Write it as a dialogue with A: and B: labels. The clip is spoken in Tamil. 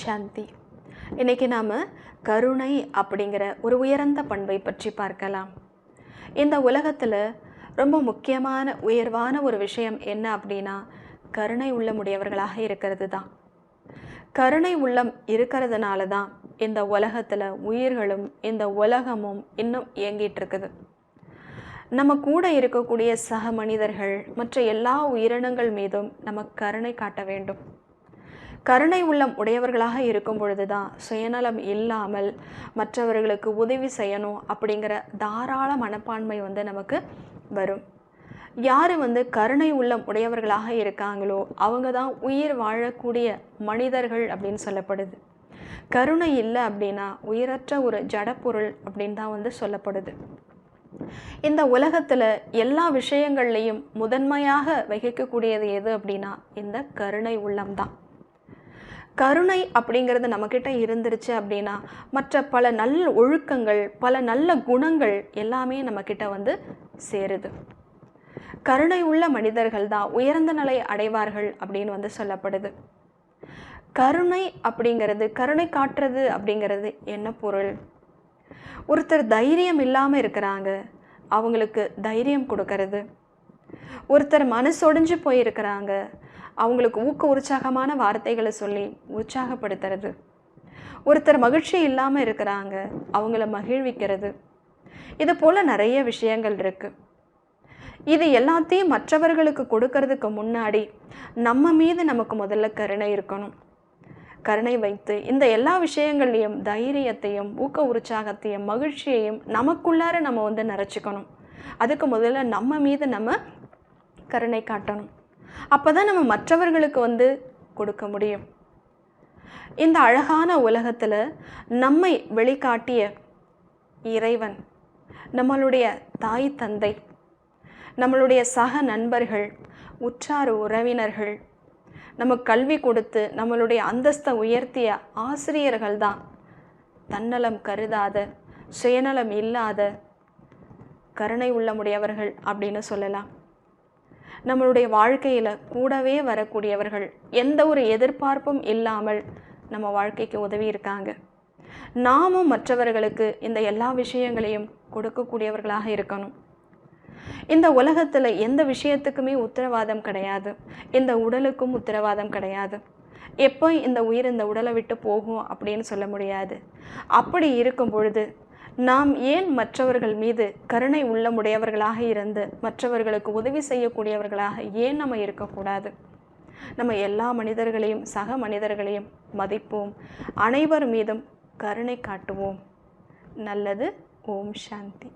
A: சாந்தி இன்னைக்கு நாம் கருணை அப்படிங்கிற ஒரு உயர்ந்த பண்பை பற்றி பார்க்கலாம். இந்த உலகத்தில் ரொம்ப முக்கியமான உயர்வான ஒரு விஷயம் என்ன அப்படின்னா கருணை உள்ளமுடையவர்களாக இருக்கிறது தான். கருணை உள்ளம் இருக்கிறதுனால தான் இந்த உலகத்தில் உயிர்களும் இந்த உலகமும் இன்னும் இயங்கிட்டு இருக்குது. நம்ம கூட இருக்கக்கூடிய சக மனிதர்கள் மற்ற எல்லா உயிரினங்கள் மீதும் நம்ம கருணை காட்ட வேண்டும். கருணை உள்ளம் உடையவர்களாக இருக்கும் பொழுது தான் சுயநலம் இல்லாமல் மற்றவர்களுக்கு உதவி செய்யணும் அப்படிங்கிற தாராள மனப்பான்மை வந்து நமக்கு வரும். யார் வந்து கருணை உள்ளம் உடையவர்களாக இருக்காங்களோ அவங்க தான் உயிர் வாழக்கூடிய மனிதர்கள் அப்படின்னு சொல்லப்படுது. கருணை இல்லை அப்படின்னா உயிரற்ற ஒரு ஜடப்பொருள் அப்படின்னு தான் வந்து சொல்லப்படுது. இந்த உலகத்தில் எல்லா விஷயங்கள்லையும் முதன்மையாக வகிக்கக்கூடியது எது அப்படின்னா இந்த கருணை உள்ளம் தான். கருணை அப்படிங்கிறது நம்மக்கிட்ட இருந்துருச்சு அப்படின்னா மற்ற பல நல்ல ஒழுக்கங்கள் பல நல்ல குணங்கள் எல்லாமே நம்மக்கிட்ட வந்து சேருது. கருணை உள்ள மனிதர்கள் தான் உயர்ந்த நிலை அடைவார்கள் அப்படின்னு வந்து சொல்லப்படுது. கருணை அப்படிங்கிறது கருணை காட்டுறது அப்படிங்கிறது என்ன பொருள்? ஒருத்தர் தைரியம் இல்லாமல் இருக்கிறாங்க அவங்களுக்கு தைரியம் கொடுக்கறது. ஒருத்தர் மனசொடிஞ்சு போயிருக்கிறாங்க அவங்களுக்கு ஊக்க உற்சாகமான வார்த்தைகளை சொல்லி உற்சாகப்படுத்துறது. ஒருத்தர் மகிழ்ச்சி இல்லாமல் இருக்கிறாங்க அவங்கள மகிழ்விக்கிறது. இது போல் நிறைய விஷயங்கள் இருக்குது இது எல்லாத்தையும் மற்றவர்களுக்கு கொடுக்கறதுக்கு முன்னாடி நம்ம மீது நமக்கு முதல்ல கருணை இருக்கணும். கருணை வைத்து இந்த எல்லா விஷயங்கள்லையும் தைரியத்தையும் ஊக்க உற்சாகத்தையும் மகிழ்ச்சியையும் நமக்குள்ளார நம்ம வந்து நிறச்சிக்கணும். அதுக்கு முதல்ல நம்ம மீது நம்ம கருணை காட்டணும். அப்போ தான் நம்ம மற்றவர்களுக்கு வந்து கொடுக்க முடியும். இந்த அழகான உலகத்தில் நம்மை வெளிக்காட்டிய இறைவன் நம்மளுடைய தாய் தந்தை நம்மளுடைய சக நண்பர்கள் உற்றார் உறவினர்கள் நம்ம கல்வி கொடுத்து நம்மளுடைய அந்தஸ்தை உயர்த்திய ஆசிரியர்கள் தான் தன்னலம் கருதாத சுயநலம் இல்லாத கருணை உள்ளமுடையவர்கள் அப்படின்னு சொல்லலாம். நம்மளுடைய வாழ்க்கையில் கூடவே வரக்கூடியவர்கள் எந்த ஒரு எதிர்பார்ப்பும் இல்லாமல் நம்ம வாழ்க்கைக்கு உதவி இருக்காங்க. நாமும் மற்றவர்களுக்கு இந்த எல்லா விஷயங்களையும் கொடுக்கக்கூடியவர்களாக இருக்கணும். இந்த உலகத்தில் எந்த விஷயத்துக்குமே உத்தரவாதம் கிடையாது. இந்த உடலுக்கும் உத்தரவாதம் கிடையாது. எப்போ இந்த உயிர் இந்த உடலை விட்டு போகும் அப்படின்னு சொல்ல முடியாது. அப்படி இருக்கும் பொழுது நாம் ஏன் மற்றவர்கள் மீது கருணை உள்ளமுடையவர்களாக இருந்து மற்றவர்களுக்கு உதவி செய்யக்கூடியவர்களாக ஏன் நம்ம இருக்கக்கூடாது? நம்ம எல்லா மனிதர்களையும் சக மனிதர்களையும் மதிப்போம். அனைவர் மீதும் கருணை காட்டுவோம். நல்லது. ஓம் சாந்தி.